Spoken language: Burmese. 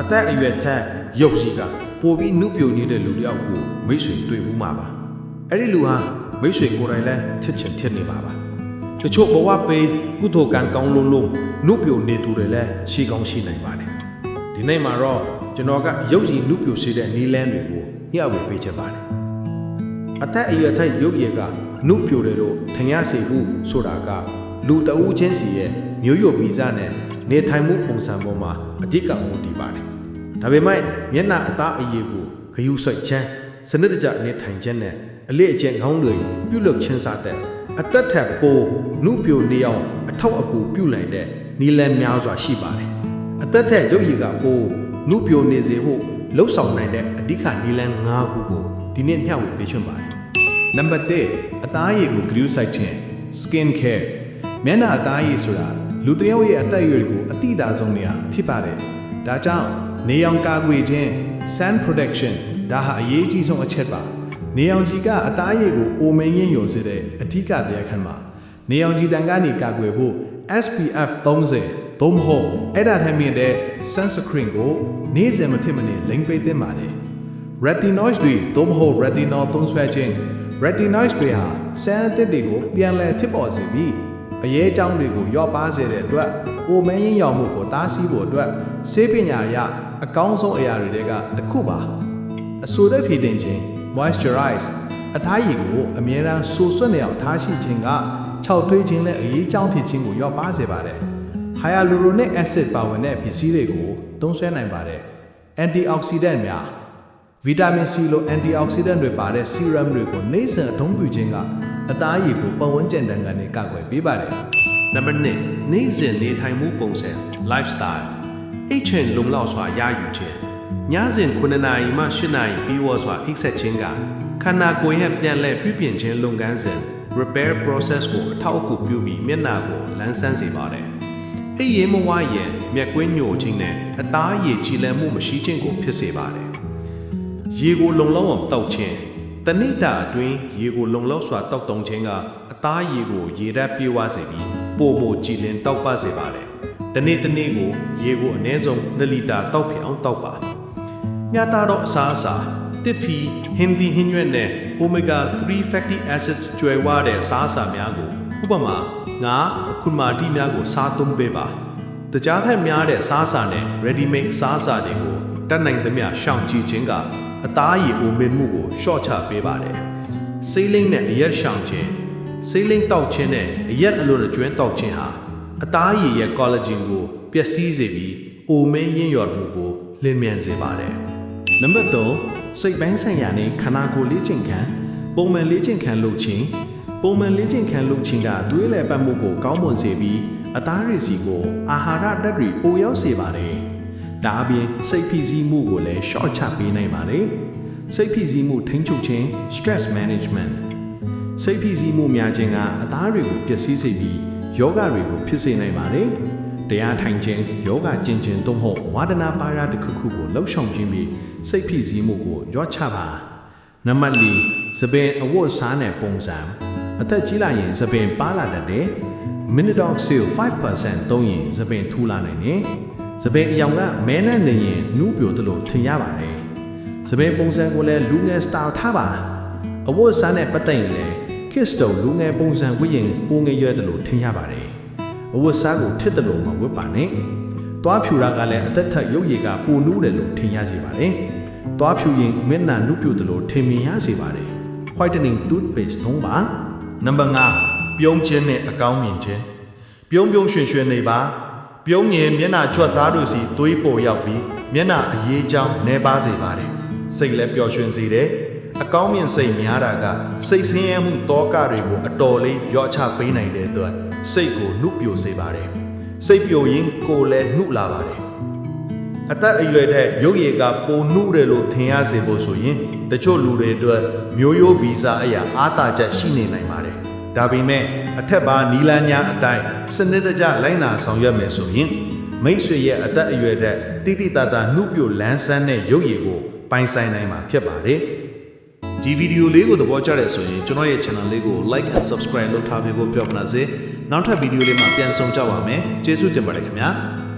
အသက်အရွယ်ထက်ရုပ်စီကပိုပြီးနှုတ်ပြနေတဲ့လူတစ်ယောက်ကိုမိတ်ဆွေတွေ့ဘူးမှာပါအဲ့ဒီလူဟာမိတ်ဆွေကိုယ်တိုင်လည်းထစ်ချင်ထစ်နေပါပါတချို့ဘဝပေးကုသိုလ်ကံကောင်းလုံးလုံးနှုတ်ပြနေသူတွေလည်းရှိကောင်းရှိနိုင်ပါတယ်ဒီနေ့မှာတော့ကျွန်တော်ကရုပ်စီနှုတ်ပြစေတဲ့နီလန်းတွေကိုညှဝေပေးချင်ပါတယ်အသက်အရွယ်ထက်ရုပ်ရည်ကနှုတ်ပြိုတယ်လို့ထင်ရစေဘူးဆိုတာကလူတအူးချင်းစီရဲ့မျိုးရိုးဗီဇနဲ့နေထိုင်မှုပုံစံပေါ်မှာအဓိကမူတည်ပါတယ်။ ဒါပေမဲ့မျက်နှာအသားအရည်ကိုဂယုဆွဲချမ်းစနစ်တကျနေထိုင်ခြင်းနဲ့အလေးအကျင့်ကောင်းတွေပြုလုပ်ခြင်းစားတဲ့အသက်ထက်ပိုနှုတ်ပြိုနေအောင်အထောက်အကူပြုနိုင်တဲ့နီလန်များစွာရှိပါတယ်။အသက်ထက်ရုပ်ရည်ကပိုနှုတ်ပြိုနေစေဖို့လှုပ်ဆောင်နိုင်တဲ့အဓိကနီလန်၅ခုကိုဒီနေ့မျှဝေပေးချင်ပါတယ်။နံပါတ်1အသားရည်ကိုဂရုစိုက်ခြင်း skin care မျက်နှာအသားရည်ဆိုတာလူတစ်ယောက်ရဲ့အသက်အရွယ်ကိုအတိအသာဆုံးနေရာဖြစ်ပါတယ်။ဒါကြောင့် နေရောင်ကာကွယ်ခြင်း sun protection ဒါဟာအရေးကြီးဆုံးအချက်ပါ။နေရောင်ခြည်ကအသားရည်ကိုအိုမင်းရင်ရောစေတဲ့အဓိကတရားခံမှာနေရောင်ခြည်တန်ကနေကာကွယ်ဖို့ SPF 30သို့မဟုတ်အဲ့ဒါထက်မြင့်တဲ့ sunscreen ကိုနေ့စဉ်မဖြစ်မနေလိမ့်ပေးသင့်ပါတယ်။ retinoids တွေသို့မဟုတ် retinol သုံးစွဲခြင်း retinoids တွေဟာဆန်းအသစ်တွေကိုပြန်လည်ဖြစ်ပေါ်စေပြီး အရေးအကြောင်းတွေကိုလျော့ပါစေတဲ့အတွက်အိုမင်းရင်ရောင်မှုကိုတားဆီးဖို့အတွက်ဆေးပညာအရအကောင်းဆုံးအရာတွေကတစ်ခုပါအဆိုတဲ့ဖြည့်တင်ခြင်း moisturize အသားရည်ကိုအမြဲတမ်းဆူဆွတ်နေအောင်ထားရှိခြင်းကခြောက်သွေးခြင်းနဲ့အရေးအကြောင်းဖြစ်ခြင်းကိုလျော့ပါစေပါတယ် hyaluronic acid ပါဝင်တဲ့ပစ္စည်းတွေကိုသုံးစွဲနိုင်ပါတယ် antioxidant များဗီတာမင် C လို antioxidant တွေပါတဲ့ serum တွေကိုနေ့စဉ်အသုံးပြုခြင်းက အသားရည်ကိုပတ်ဝန်းကျင်တန်ကနေကာကွယ်ပေးပါတယ်နံပါတ်1နေ့စဉ်နေထိုင်မှုပုံစံ lifestyle အိတ်ချင်လုံလောက်စွာရယူခြင်းညစဉ်9နာရီမှ10နာရီပြီးဝစွာအိတ်ဆက်ခြင်းကခန္ဓာကိုယ်ရဲ့ပြန်လည်ပြုပြင်ခြင်းလုပ်ငန်းစဉ် repair process ကိုအထောက်အကူပြုပြီးမျက်နှာကိုလန်းဆန်းစေပါတယ်အိတ်ရင်မဝရင်မျက်ကွင်းညိုခြင်းနဲ့အသားရည်ကြည်လည်မှုမရှိခြင်းကိုဖြစ်စေပါတယ်ရေကိုလုံလောက်အောင်တောက်ခြင်း တဏိတာအတွင်းရေကိုလုံလောက်စွာတောက်တုံခြင်းကအသားရေကိုရေဓာတ်ပြေဝစေပြီးပိုမိုကြည်လင်တောက်ပစေပါတယ်။တနေ့တနေ့ကိုရေကိုအနည်းဆုံး2လီတာတောက်ဖြစ်အောင်တောက်ပါ။ညတာတော့အစားအစာတစ်ဖီဟင်ဒီဟင်းရွက်နဲ့ omega 3 fatty acids ကျွဲဝတဲ့အစားအစာများကိုဥပမာငါအခုမာတိများကိုစားသုံးပေးပါ။တကြားထက်များတဲ့အစားအစာနဲ့ ready made အစားအစာတွေကိုတတ်နိုင်သမျှရှောင်ကြဉ်ခြင်းက အသားရည်အိုမင်မှုကိုရှော့ချပေးပါတယ်။ဆေးလိမ့်နဲ့အရက်ရှောင်ခြင်းဆေးလိမ့်တောက်ခြင်းနဲ့အရက်အလွန်အကျွမ်းတောက်ခြင်းဟာအသားရည်ရဲ့ collagen ကိုပျက်စီးစေပြီးအိုမင်းရင်းလျော်မှုကိုလင်းမြန်စေပါတယ်။နံပါတ်3စိတ်ပိုင်းဆိုင်ရာနဲ့ခန္ဓာကိုယ်လေ့ကျင့်ခန်းပုံမှန်လေ့ကျင့်ခန်းလုပ်ခြင်းပုံမှန်လေ့ကျင့်ခန်းလုပ်ခြင်းကသွေးလည်ပတ်မှုကိုကောင်းမွန်စေပြီးအသားရည်စီကိုအာဟာရဓာတ်တွေပိုရောက်စေပါတယ်။ ဒါအပြင်စိတ်ဖိစီးမှုကိုလည်း short ချပေးနိုင်ပါတယ်။စိတ်ဖိစီးမှုထိန်းချုပ်ခြင်း stress management စိတ်ဖိစီးမှုများခြင်းကအသားတွေကိုပျက်စီးစေပြီးယောဂတွေကိုဖြစ်စေနိုင်ပါတယ်။တရားထိုင်ခြင်းယောဂကျင့်ခြင်းသို့မဟုတ်ဝါဒနာပါရတစ်ခုခုကိုလှုပ်ဆောင်ခြင်းပြီးစိတ်ဖိစီးမှုကိုရော့ချပါ။နံပါတ်၄သပင်အဝတ်စားတဲ့ပုံစံအသက်ကြီးလာရင်သပင်ပါလာတတ်တယ်။ Minidox Seal 5%သုံးရင်သပင်ထူလာနိုင်တယ်။ သပင်အယောင်ကမဲနဲ့နေရင်နူးပြိုသလိုထင်ရပါတယ်။သပင်ပုံစံကိုလည်းလူငယ် style ထားပါ။အဝတ်စားနဲ့ပတ်သက်ရင်လည်း kiss တုံလူငယ်ပုံစံဝတ်ရင်ပိုငယ်ရွယ်သလိုထင်ရပါတယ်။အဝတ်စားကိုထစ်တယ်လို့မဝတ်ပါနဲ့။သွားဖြူတာကလည်းအသက်ထက်ရုပ်ရည်ကပိုနူးတယ်လို့ထင်ရစေပါတယ်။သွားဖြူရင်မျက်နှာနုပြိုတယ်လို့ထင်မြင်ရစေပါတယ်။ whitening toothpaste သုံးပါနံပါတ်5ပြုံးခြင်းနဲ့အကောင်းမြင်ခြင်းပြုံးပြုံးရွှင်ရွှင်နေပါ ပြုံးရင်မျက်နှာချွတ်သားတို့စီသွေးပေါ်ရောက်ပြီးမျက်နှာအရေးချောင်းနှဲပါစေပါတယ်စိတ်လည်းပျော်ရွှင်စေတယ်အကောင်းမြင်စိတ်များတာကစိတ်ဆင်းရဲမှုတောကတွေကိုအတော်လေးရော့ချပေးနိုင်တဲ့အတွက်စိတ်ကိုနှုတ်ပြိုစေပါတယ်စိတ်ပြိုရင်ကိုယ်လည်းနှုတ်လာပါတယ်အသက်အရွယ်တဲ့ရုပ်ရည်ကပိုနှုတယ်လို့ထင်ရစေဖို့ဆိုရင်တချို့လူတွေအတွက်မျိုးရိုးဗီဇအရာအားတာချက်ရှိနေနိုင်ပါတယ်။ ဒါပေမဲ့အထက်ပါနီလန်းများအတိုင်းစနစ်တကျလိုက်နာဆောင်ရွက်မယ်ဆိုရင်မိတ်ဆွေရဲ့အသက်အရွယ်တဲ့တိတိတတ်တာနှုတ်ပြလန်းဆန်းတဲ့ရုပ်ရည်ကိုပိုင်ဆိုင်နိုင်မှာဖြစ်ပါတယ်။ဒီဗီဒီယိုလေးကိုသဘောကျတဲ့ဆိုရင်ကျွန်တော်ရဲ့ channel လေးကို like and subscribe လုပ်ထားပေးဖို့ပြောပါရစေ။နောက်ထပ်ဗီဒီယိုလေးမှာပြန်ဆုံကြပါမယ်။ကျေးဇူးတင်ပါတယ်ခင်ဗျာ။